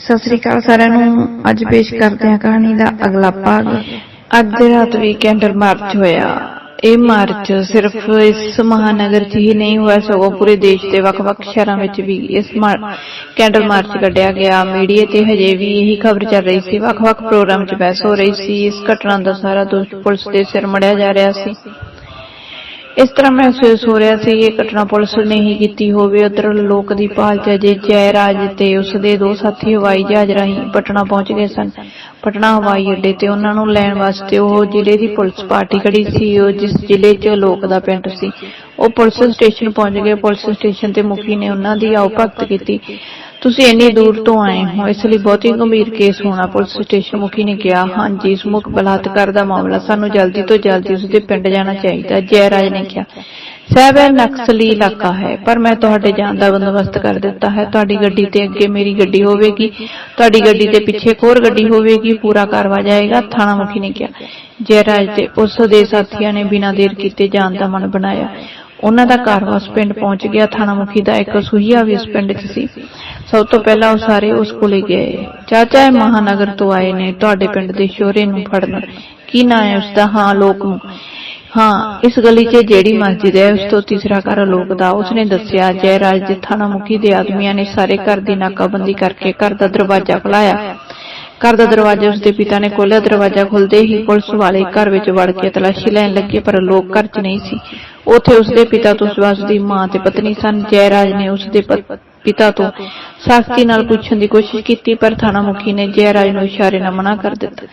ਸਤਿ ਸ੍ਰੀ ਅਕਾਲ ਸਾਰਿਆਂ ਨੂੰ। ਅੱਜ ਪੇਸ਼ ਕਰਦੇ ਹਾਂ ਕਹਾਣੀ ਦਾ ਅਗਲਾ ਭਾਗ। ਅੱਜ ਰਾਤ ਵੀ ਕੈਂਡਲ ਮਾਰਚ ਹੋਇਆ। ਇਹ ਮਾਰਚ ਸਿਰਫ ਇਸ ਮਹਾਨਗਰ 'ਚ ਹੀ ਨਹੀਂ ਹੋਇਆ, ਸਗੋਂ ਪੂਰੇ ਦੇਸ਼ ਦੇ ਵੱਖ-ਵੱਖ ਸ਼ਹਿਰਾਂ ਵਿੱਚ ਵੀ ਇਸ ਕੈਂਡਲ ਮਾਰਚ ਕੱਢਿਆ ਗਿਆ। ਮੀਡੀਆ ਤੇ ਹਜੇ ਵੀ ਇਹੀ ਖਬਰ ਚੱਲ ਰਹੀ ਸੀ। ਵੱਖ-ਵੱਖ ਪ੍ਰੋਗਰਾਮ 'ਚ ਬਹਿਸ ਹੋ ਰਹੀ ਸੀ। ਇਸ ਘਟਨਾ ਦਾ ਸਾਰਾ ਦੋਸ਼ ਪੁਲਿਸ ਦੇ ਸਿਰ ਮੜਿਆ ਜਾ ਰਿਹਾ ਸੀ। ਇਸ ਤਰ੍ਹਾਂ ਮਹਿਸੂਸ ਹੋ ਰਿਹਾ ਸੀ ਇਹ ਘਟਨਾ ਪੁਲਿਸ ਨੇ ਹੀ ਕੀਤੀ ਹੋਵੇ। ਉਧਰ ਲੋਕ ਦੀ ਭਾਲ ਚ ਅਜੇ ਜੈ ਤੇ ਉਸ ਦੇ ਦੋ ਸਾਥੀ ਹਵਾਈ ਜਹਾਜ਼ ਰਾਹੀਂ ਪਟਨਾ ਪਹੁੰਚ ਗਏ ਸਨ। ਪਟਨਾ ਹਵਾਈ ਅੱਡੇ ਤੇ ਉਹਨਾਂ ਨੂੰ ਲੈਣ ਵਾਸਤੇ ਉਹ ਜ਼ਿਲ੍ਹੇ ਦੀ ਪੁਲਿਸ ਪਾਰਟੀ ਖੜੀ ਸੀ। ਉਹ ਜਿਸ ਜ਼ਿਲ੍ਹੇ 'ਚ ਲੋਕ ਦਾ ਪਿੰਡ ਸੀ, ਉਹ ਪੁਲਿਸ ਸਟੇਸ਼ਨ ਪਹੁੰਚ ਗਏ। ਪੁਲਿਸ ਸਟੇਸ਼ਨ ਤੇ ਮੁਖੀ ਨੇ ਉਹਨਾਂ ਦੀ ਆਓ ਭਗਤ ਕੀਤੀ। ਤੁਸੀਂ ਇੰਨੀ ਦੂਰ ਤੋਂ ਆਏ ਹੋ, ਇਸ ਲਈ ਬਹੁਤ ਗੰਭੀਰ ਕੇਸ ਹੋਣਾ ਪੁਲਿਸ ਸਟੇਸ਼ਨ ਮੁਖੀ ਨੇ ਕਿਹਾ, ਹਾਂਜੀ, ਇਸ ਮੁੱਖ ਬਲਾਤਕਾਰ ਦਾ ਮਾਮਲਾ ਸਾਨੂੰ ਜਲਦੀ ਤੋਂ ਜਲਦੀ ਉਸ ਦੇ ਪਿੰਡ ਜਾਣਾ ਚਾਹੀਦਾ। ਜੈ ਰਾਜ ਨੇ ਕਿਹਾ ਸਾਹਿਬ ਇਹ ਨਕਸਲੀ ਇਲਾਕਾ ਹੈ, ਪਰ ਮੈਂ ਤੁਹਾਡੇ ਜਾਣ ਦਾ ਬੰਦੋਬਸਤ ਕਰ ਦਿੱਤਾ ਹੈ। ਤੁਹਾਡੀ ਗੱਡੀ ਤੇ ਅੱਗੇ ਮੇਰੀ ਗੱਡੀ ਹੋਵੇਗੀ, ਤੁਹਾਡੀ ਗੱਡੀ ਦੇ ਪਿੱਛੇ ਹੋਰ ਗੱਡੀ ਹੋਵੇਗੀ, ਪੂਰਾ ਕਾਰਵਾ ਜਾਏਗਾ, ਥਾਣਾ ਮੁਖੀ ਨੇ ਕਿਹਾ। ਜੈ ਰਾਜ ਤੇ ਉਸ ਦੇ ਸਾਥੀਆਂ ਨੇ ਬਿਨਾਂ ਦੇਰ ਕੀਤੇ ਜਾਣ ਦਾ ਮਨ ਬਣਾਇਆ। ਉਹਨਾਂ ਦਾ ਕਾਰਵਾਸ ਪਿੰਡ ਪਹੁੰਚ ਗਿਆ। ਥਾਣਾ ਮੁਖੀ ਦਾ ਇੱਕ ਸੁਹੀਆ ਵੀ ਉਸ ਪਿੰਡ 'ਚ ਸੀ। ਸਭ ਤੋਂ ਪਹਿਲਾਂ ਉਹ ਸਾਰੇ ਉਸ ਕੋਲੇ ਗਏ। ਚਾਚਾ ਇਹ ਮਹਾਨਗਰ ਤੋਂ ਆਏ ਨੇ, ਤੁਹਾਡੇ ਪਿੰਡ ਦੇ ਸ਼ੋਰੇ ਨੂੰ ਫੜਨ। ਕੀ ਨਾਂ ਹੈ ਉਸ ਦਾ ਹਾਂ, ਲੋਕ ਨੂੰ ਹਾਂ, ਇਸ ਗਲੀ 'ਚ ਜਿਹੜੀ ਮਸਜਿਦ ਹੈ, ਉਸ ਤੋਂ ਤੀਸਰਾ ਘਰ ਲੋਕ ਦਾ। ਉਸਨੇ ਦੱਸਿਆ, ਜੈ ਰਾਜ ਦੇ ਥਾਣਾ ਮੁਖੀ ਦੇ ਆਦਮੀਆਂ ਨੇ ਸਾਰੇ ਘਰ ਦੀ ਨਾਕਾਬੰਦੀ ਕਰਕੇ ਘਰ ਦਾ ਦਰਵਾਜ਼ਾ ਖੁਲਾਇਆ। ਘਰ ਦਾ ਦਰਵਾਜ਼ਾ ਉਸਦੇ ਪਿਤਾ ਨੇ ਖੋਲ੍ਹਿਆ। ਦਰਵਾਜ਼ਾ ਖੁੱਲਦੇ ਹੀ ਪੁਲਿਸ ਵਾਲੇ ਘਰ ਵਿੱਚ ਵੜ ਕੇ ਤਲਾਸ਼ੀ ਲੈਣ ਲੱਗੇ, ਪਰ ਲੋਕ ਘਰ 'ਚ ਨਹੀਂ ਸੀ। ਉੱਥੇ ਉਸਦੇ ਪਿਤਾ ਤੋਂ ਸਿਵਾ ਉਸਦੀ ਮਾਂ ਤੇ ਪਤਨੀ ਸਨ। ਜੈ ਰਾਜ ਨੇ ਉਸਦੇ ਪਿਤਾ ਤੋਂ ਸਖਤੀ ਨਾਲ ਪੁੱਛਣ ਦੀ ਕੋਸ਼ਿਸ਼ ਕੀਤੀ, ਪਰ ਥਾਣਾ ਮੁਖੀ ਨੇ ਜੈ ਰਾਜ ਨੂੰ ਇਸ਼ਾਰੇ ਨਾਲ ਮਨਾ ਕਰ ਦਿੱਤਾ।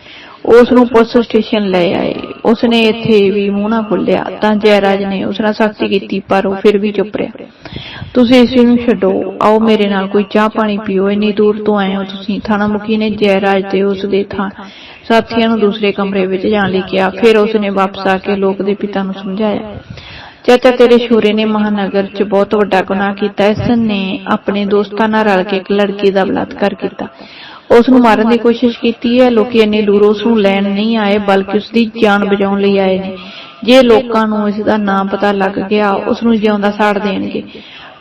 ਉਸ ਨੂੰ ਪੁਲਿਸ ਸਟੇਸ਼ਨ ਲੈ ਆਏ। ਉਸ ਨੇ ਇੱਥੇ ਵੀ ਮੂੰਹ ਨਾ ਖੋਲਿਆ ਤਾਂ ਜੈਰਾਜ ਨੇ ਉਸ ਨਾਲ ਸਖਤੀ ਕੀਤੀ, ਪਰ ਉਹ ਫਿਰ ਵੀ ਚੁੱਪ ਰਿਹਾ। ਤੁਸੀਂ ਇਸ ਨੂੰ ਛੱਡੋ। ਆਓ ਮੇਰੇ ਨਾਲ ਕੋਈ ਚਾਹ ਪਾਣੀ ਪੀਓ। ਇੰਨੀ ਦੂਰ ਤੋਂ ਆਏ ਹੋ ਤੁਸੀਂ। ਥਾਣਾ ਮੁਖੀ ਨੇ ਜੈ ਤੇ ਉਸ ਦੇ ਥਾਂ ਸਾਥੀਆਂ ਨੂੰ ਦੂਸਰੇ ਕਮਰੇ ਵਿੱਚ ਜਾਣ ਲਈ ਕਿਹਾ। ਫਿਰ ਉਸ ਨੇ ਵਾਪਸ ਆ ਕੇ ਲੋਕ ਦੇ ਪਿਤਾ ਨੂੰ ਸਮਝਾਇਆ। ਚਾਚਾ ਤੇਰੇ ਸ਼ੂਰੇ ਨੇ ਮਹਾਨਗਰ 'ਚ ਬਹੁਤ ਵੱਡਾ ਗੁਨਾਹ ਕੀਤਾ। ਇਸ ਨੇ ਆਪਣੇ ਦੋਸਤਾਂ ਨਾਲ ਰਲ ਕੇ ਇੱਕ ਲੜਕੀ ਦਾ ਬਲਾਤਕਾਰ ਕੀਤਾ। ਉਸ ਨੂੰ ਮਾਰਨ ਦੀ ਕੋਸ਼ਿਸ਼ ਕੀਤੀ ਹੈ। ਲੋਕੀ ਇੰਨੀ ਦੂਰ ਉਸ ਨੂੰ ਲੈਣ ਨਹੀਂ ਆਏ, ਬਲਕਿ ਉਸ ਦੀ ਜਾਨ ਬਚਾਉਣ ਲਈ ਆਏ ਨੇ। ਜੇ ਲੋਕਾਂ ਨੂੰ ਇਸ ਦਾ ਨਾਮ ਪਤਾ ਲੱਗ ਗਿਆ, ਉਸ ਨੂੰ ਜਿਉਂਦਾ ਸਾੜ ਦੇਣਗੇ।